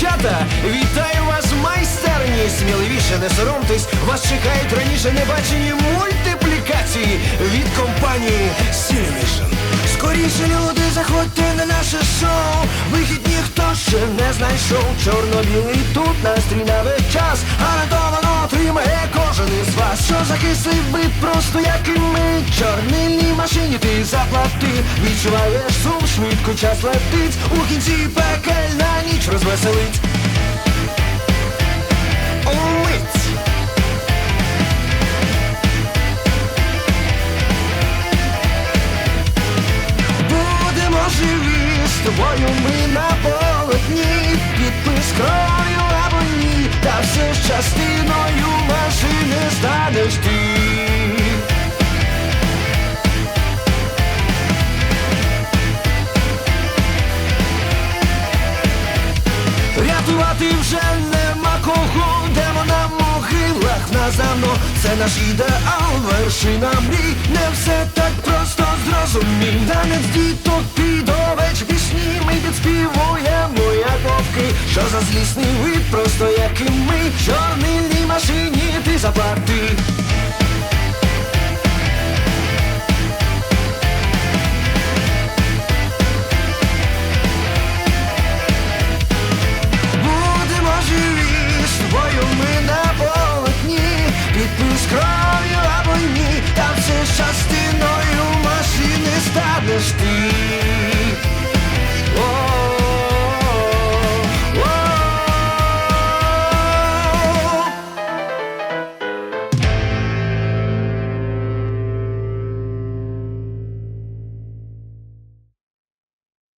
дівчата, вітаю вас в майстерні. Сміливіше не соромтесь, вас чекають раніше небачені мультиплікації від компанії Cinevision. Скоріше люди, заходьте на наше шоу. Вихід ніхто ще не знайшов. Чорно-білий тут настрій на весь час. Гарантовано отримає кожен із вас. Що за кислий вид, просто як і ми. Чорнильній машині заплати. Відчуваєш сум, швидко час летить. У кінці пекельна ніч розвеселить. Будемо живі з тобою ми на полотні Підпис кров'ю або ні Та все ж частиною Рятувати вже нема кого, йдемо на могилах назавно Це наш ідеал, вершина мрій. Не все так просто зрозумій. Танець діток під овеч пісні. Ми підспівуємо, як вовки. Що за злісний вид, просто як і ми. Чорній машині ти заплати established thee.